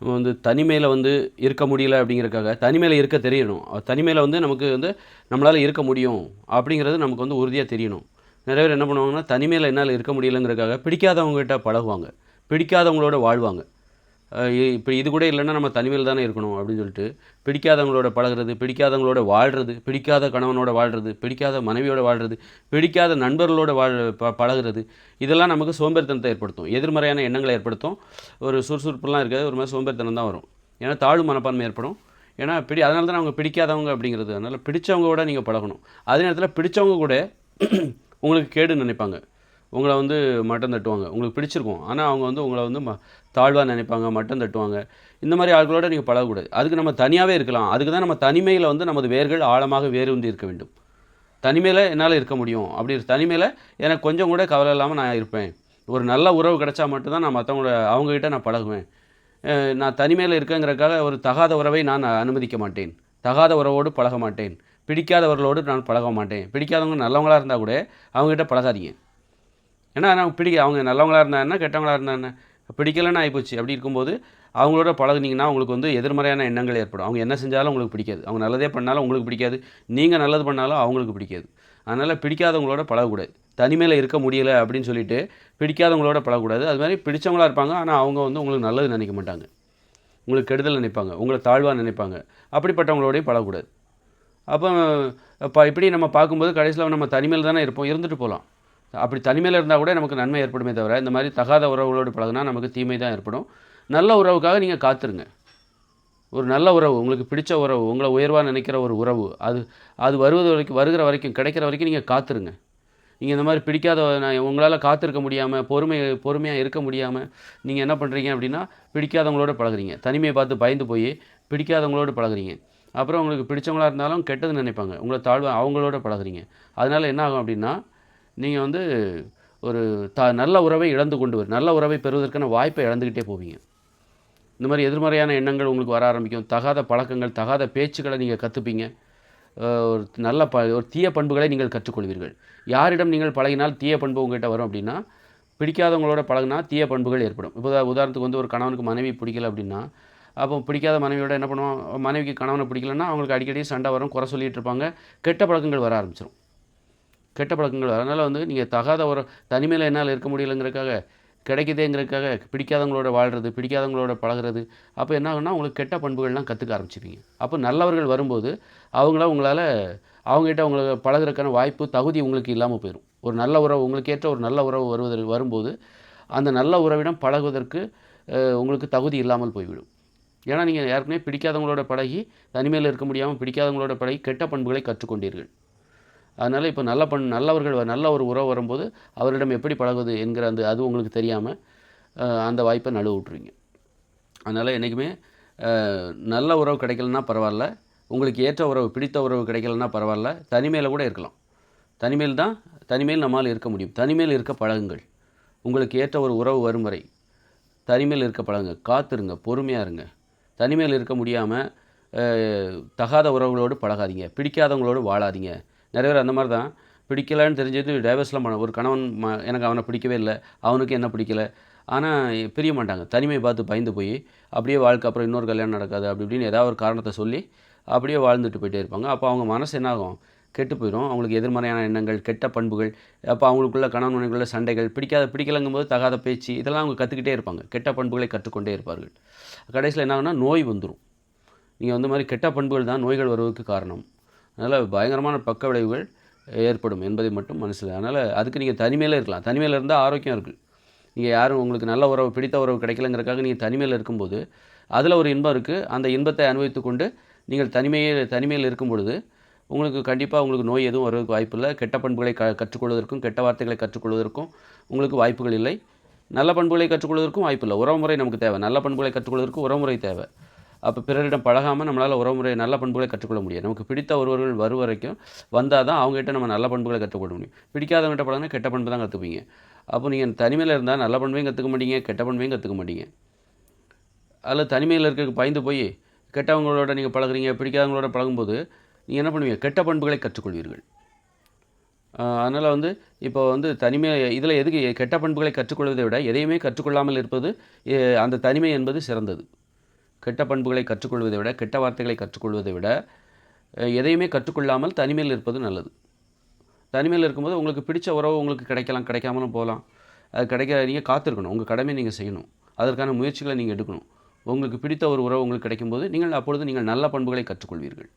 நம்ம வந்து தனிமையில் வந்து இருக்க முடியல அப்படிங்கிறக்காக தனிமையில் இருக்க தெரியணும். தனிமையில் வந்து நமக்கு வந்து நம்மளால் இருக்க முடியும் அப்படிங்கிறது நமக்கு வந்து உறுதியாக தெரியணும். நிறைய பேர் என்ன பண்ணுவாங்கன்னா தனிமையில் என்னால் இருக்க முடியலங்கிறக்காக பிடிக்காதவங்ககிட்ட பழகுவாங்க. பிடிக்காதவங்களோட வாழ்வாங்க. இப்போ இது கூட இல்லைன்னா நம்ம தனிமையில் தானே இருக்கணும் அப்படின்னு சொல்லிட்டு பிடிக்காதவங்களோட பழகுறது பிடிக்காதவங்களோட வாழ்கிறது பிடிக்காத கணவனோட வாழ்கிறது பிடிக்காத மனைவியோட வாழ்கிறது பிடிக்காத நண்பர்களோட வாழ் ப பழகுறது இதெல்லாம் நமக்கு சோம்பேறித்தனத்தை ஏற்படுத்தும். எதிர்மறையான எண்ணங்களை ஏற்படுத்தும். ஒரு சுறுசுறுப்புலாம் இருக்காது. ஒரு மாதிரி சோம்பேறித்தனம் தான் வரும். ஏன்னா தாழ்வு மனப்பான்மை ஏற்படும். ஏன்னா பிடி அதனால தான் அவங்க பிடிக்காதவங்க அப்படிங்கிறது. அதனால் பிடிச்சவங்க கூட நீங்கள் பழகணும். அதே நேரத்தில் பிடிச்சவங்க கூட உங்களுக்கு கேடு நினைப்பாங்க. உங்களை வந்து மட்டம் தட்டுவாங்க. உங்களுக்கு பிடிச்சிருக்கும். ஆனால் அவங்க வந்து உங்களை வந்து ம தாழ்வாக நினைப்பாங்க மட்டம் தட்டுவாங்க. இந்த மாதிரி ஆட்களோட நீங்கள் பழகக்கூடாது. அதுக்கு நம்ம தனியாகவே இருக்கலாம். அதுக்கு தான் நம்ம தனிமையில் வந்து நமது வேர்கள் ஆழமாக வேரூன்றி இருக்க வேண்டும். தனிமையில் என்னால் இருக்க முடியும். அப்படி தனிமையில் எனக்கு கொஞ்சம் கூட கவலை இல்லாமல் நான் இருப்பேன். ஒரு நல்ல உறவு கிடச்சா மட்டும்தான் நான் மற்றவங்களோட அவங்ககிட்ட நான் பழகுவேன். நான் தனிமையில் இருக்கேங்கிறக்காக ஒரு தகாத உறவை நான் அனுமதிக்க மாட்டேன். தகாத உறவோடு பழக மாட்டேன். பிடிக்காதவர்களோடு நான் பழக மாட்டேன். பிடிக்காதவங்க நல்லவங்களாக இருந்தால் கூட அவங்ககிட்ட பழகாதீங்க. ஏன்னா நான் பிடிக்க அவங்க நல்லவங்களாக இருந்தா என்ன கெட்டவங்களா இருந்தா என்ன? பிடிக்கலன்னு ஆகிப்போச்சு அப்படி இருக்கும்போது அவங்களோட பழகுனீங்கன்னா உங்களுக்கு வந்து எதிர்மறையான எண்ணங்கள் ஏற்படும். அவங்க என்ன செஞ்சாலும் உங்களுக்கு பிடிக்காது. அவங்க நல்லதே பண்ணாலும் உங்களுக்கு பிடிக்காது. நீங்கள் நல்லது பண்ணாலும் அவங்களுக்கு பிடிக்காது. அதனால் பிடிக்காதவங்களோட பழகக்கூடாது. தனிமையில் இருக்க முடியல அப்படின்னு சொல்லிட்டு பிடிக்காதவங்களோட பழகக்கூடாது. அது மாதிரி பிடிச்சவங்களா இருப்பாங்க. ஆனால் அவங்க வந்து உங்களுக்கு நல்லது நினைக்க மாட்டாங்க. உங்களுக்கு கெடுதல் நினைப்பாங்க. உங்களை தாழ்வாக நினைப்பாங்க. அப்படிப்பட்டவங்களோடய பழகக்கூடாது. அப்போ இப்போ இப்படி நம்ம பார்க்கும்போது கடைசியில் நம்ம தனிமையில் தானே இருப்போம். இருந்துட்டு போகலாம். அப்படி தனிமையில் இருந்தால் கூட நமக்கு நன்மை ஏற்படுமே தவிர இந்த மாதிரி தகாத உறவுகளோடு பழகினா நமக்கு தீமை தான் ஏற்படும். நல்ல உறவுக்காக நீங்கள் காத்துருங்க. ஒரு நல்ல உறவு உங்களுக்கு பிடிச்ச உறவு உங்களை உயர்வாக நினைக்கிற ஒரு உறவு அது அது வருவது வரைக்கும் வருகிற வரைக்கும் கிடைக்கிற வரைக்கும் நீங்கள் காத்துருங்க. நீங்கள் இந்த மாதிரி பிடிக்காத நான் உங்களால் காத்திருக்க முடியாமல் பொறுமை பொறுமையாக இருக்க முடியாமல் நீங்கள் என்ன பண்ணுறீங்க அப்படின்னா பிடிக்காதவங்களோட பழகுறீங்க. தனிமையை பார்த்து பயந்து போய் பிடிக்காதவங்களோட பழகுறீங்க. அப்புறம் உங்களுக்கு பிடிச்சவங்களா இருந்தாலும் கெட்டது நினைப்பாங்க. உங்களை தாழ்வு அவங்களோட பழகுறீங்க. அதனால் என்ன ஆகும் அப்படின்னா நீங்கள் வந்து ஒரு த நல்ல உறவை இழந்து கொண்டு வரும் நல்ல உறவை பெறுவதற்கான வாய்ப்பை இழந்துக்கிட்டே போவீங்க. இந்த மாதிரி எதிர்மறையான எண்ணங்கள் உங்களுக்கு வர ஆரம்பிக்கும். தகாத பழக்கங்கள் தகாத பேச்சுக்களை நீங்கள் கற்றுப்பீங்க ஒரு நல்ல ப ஒரு தீய பண்புகளை நீங்கள் கற்றுக்கொள்வீர்கள். யாரிடம் நீங்கள் பழகினால் தீய பண்பு உங்கள்கிட்ட வரும் அப்படின்னா பிடிக்காதவங்களோட பழகினா தீய பண்புகள் ஏற்படும். இப்போ உதாரணத்துக்கு வந்து ஒரு கணவனுக்கு மனைவி பிடிக்கல அப்படின்னா அப்போ பிடிக்காத மனைவியோட என்ன பண்ணுவோம் மனைவிக்கு கணவனை பிடிக்கலன்னா அவங்களுக்கு அடிக்கடி சண்டை வரும் குறை சொல்லிகிட்டு இருப்பாங்க. கெட்ட பழக்கங்கள் வர ஆரம்பிச்சிடும் கெட்ட பழக்கங்கள் அதனால் வந்து நீங்கள் தகாத ஒரு தனிமையில் என்னால் இருக்க முடியலைங்கிறதுக்காக கிடைக்குதேங்கிறதுக்காக பிடிக்காதவங்களோட வாழ்கிறது பிடிக்காதவங்களோட பழகுறது அப்போ என்ன ஆகும்னா உங்களுக்கு கெட்ட பண்புகள்லாம் கற்றுக்க ஆரம்பிச்சிருவீங்க. அப்போ நல்லவர்கள் வரும்போது அவங்கள உங்களால் அவங்ககிட்ட உங்களுக்கு பழகுறதுக்கான வாய்ப்பு தகுதி உங்களுக்கு இல்லாமல் போயிடும் ஒரு நல்ல உறவு உங்களுக்கு ஏற்ற ஒரு நல்ல உறவு வருவதற்கு வரும்போது அந்த நல்ல உறவிடம் பழகுவதற்கு உங்களுக்கு தகுதி இல்லாமல் போய்விடும். ஏன்னா நீங்கள் ஏற்கனவே பிடிக்காதவங்களோட பழகி தனிமையில் இருக்க முடியாமல் பிடிக்காதவங்களோட பழகி கெட்ட பண்புகளை கற்றுக்கொண்டீர்கள். அதனால் இப்போ நல்ல பண் நல்லவர்கள் வ- நல்ல ஒரு உறவு வரும்போது அவரிடம் எப்படி பழகுவது என்கிற அந்த அது உங்களுக்கு தெரியாமல் அந்த வாய்ப்பை நழுவ விட்ருவீங்க அதனால் என்றைக்குமே நல்ல உறவு கிடைக்கலன்னா பரவாயில்ல. உங்களுக்கு ஏற்ற உறவு பிடித்த உறவு கிடைக்கலன்னா பரவாயில்ல. தனிமையில் கூட இருக்கலாம். தனிமையில் தான் தனிமையில் நம்மால் இருக்க முடியும். தனிமையில் இருக்க பழகுங்கள். உங்களுக்கு ஏற்ற ஒரு உறவு வரும் வரை தனிமையில் இருக்க பழகுங்க. காத்துருங்க பொறுமையாக இருங்க. தனிமையில் இருக்க முடியாமல் தகாத உறவுகளோடு பழகாதீங்க. பிடிக்காதவங்களோடு வாழாதீங்க. நிறைய பேர் அந்த மாதிரி தான். பிடிக்கலன்னு தெரிஞ்சது டைவர்ஸ்லாம் பண்ண ஒரு கணவன் ம எனக்கு அவனை பிடிக்கவே இல்லை. அவனுக்கு என்ன பிடிக்கல? ஆனால் பிரிய மாட்டாங்க. தனிமையை பார்த்து பயந்து போய் அப்படியே வாழ்க்கை அப்புறம் இன்னொரு கல்யாணம் நடக்காது அப்படி இப்படின்னு ஏதாவது ஒரு காரணத்தை சொல்லி அப்படியே வாழ்ந்துட்டு போயிட்டே இருப்பாங்க. அப்போ அவங்க மனசு என்னாகும் கெட்டு போயிடும். அவங்களுக்கு எதிர்மறையான எண்ணங்கள் கெட்ட பண்புகள் அப்போ அவங்களுக்குள்ள கணவன் மனைவிக்குள்ள சண்டைகள் பிடிக்காத பிடிக்கலங்கும் போது தகாத பேச்சு இதெல்லாம் அவங்க கற்றுக்கிட்டே இருப்பாங்க. கெட்ட பண்புகளை கற்றுக்கொண்டே இருப்பார்கள். கடைசியில் என்ன ஆகும்னா நோய் வந்துடும் நீங்கள் வந்து மாதிரி கெட்ட பண்புகள் தான் நோய்கள் வருவதற்கு காரணம். அதனால் பயங்கரமான பக்க விளைவுகள் ஏற்படும் என்பதை மட்டும் மனசில். அதனால் அதுக்கு நீங்கள் தனிமையில் இருக்கலாம். தனிமையில் இருந்தால் ஆரோக்கியம் இருக்குது நீங்கள் யாரும் உங்களுக்கு நல்ல உறவு பிடித்த உறவு கிடைக்கலங்கிறக்காக நீங்கள் தனிமையில் இருக்கும்போது அதில் ஒரு இன்பம் இருக்குது அந்த இன்பத்தை அனுபவித்து கொண்டு நீங்கள் தனிமையில் தனிமையில் இருக்கும் பொழுது உங்களுக்கு கண்டிப்பாக உங்களுக்கு நோய் எதுவும் வருவதற்கு வாய்ப்பில்லை கெட்ட பண்புகளை க கற்றுக்கொள்வதற்கும் கெட்ட வார்த்தைகளை கற்றுக்கொள்வதற்கும் உங்களுக்கு வாய்ப்புகள் இல்லை. நல்ல பண்புகளை கற்றுக்கொள்வதற்கும் வாய்ப்பில்லை உறவுமுறை நமக்கு தேவை. நல்ல பண்புகளை கற்றுக்கொள்வதற்கு உறவுமுறை தேவை. அப்போ பிறரிடம் பழகாமல் நம்மளால் உறவுமுறை நல்ல பண்புகளை கற்றுக்கொள்ள முடியும் நமக்கு பிடித்த ஒருவர்கள் வரும் வரைக்கும் வந்தால் தான் அவங்ககிட்ட நம்ம நல்ல பண்புகளை கற்றுக்கொள்ள முடியும். பிடிக்காதவங்ககிட்ட பழகினா கெட்ட பண்பு தான் கற்றுப்பீங்க அப்போ நீங்கள் தனிமையில் இருந்தால் நல்ல பண்பையும் கற்றுக்க மாட்டீங்க கெட்ட பண்பையும் கற்றுக்க மாட்டீங்க. அதில் தனிமையில் இருக்க பயந்து போய் கெட்டவங்களோட நீங்கள் பழகுறீங்க பிடிக்காதவங்களோட பழகும்போது நீங்கள் என்ன பண்ணுவீங்க? கெட்ட பண்புகளை கற்றுக்கொள்வீர்கள். அதனால் வந்து இப்போ வந்து தனிமை இதில் எதுக்கு கெட்ட பண்புகளை கற்றுக்கொள்வதை விட எதையுமே கற்றுக்கொள்ளாமல் இருப்பது அந்த தனிமை என்பது சிறந்தது. கெட்ட பண்புகளை கற்றுக்கொள்வதை விட கெட்ட வார்த்தைகளை கற்றுக்கொள்வதை விட எதையுமே கற்றுக்கொள்ளாமல் தனிமையில் இருப்பது நல்லது. தனிமையில் இருக்கும்போது உங்களுக்கு பிடிச்ச உறவு உங்களுக்கு கிடைக்கலாம் கிடைக்காமலும் போகலாம். அது கிடைக்க நீங்கள் காத்திருக்கணும். உங்கள் கடமை நீங்கள் செய்யணும். அதற்கான முயற்சிகளை நீங்கள் எடுக்கணும். உங்களுக்கு பிடித்த ஒரு உறவு உங்களுக்கு கிடைக்கும்போது நீங்கள் அப்பொழுது நீங்கள் நல்ல பண்புகளை கற்றுக்கொள்வீர்கள்.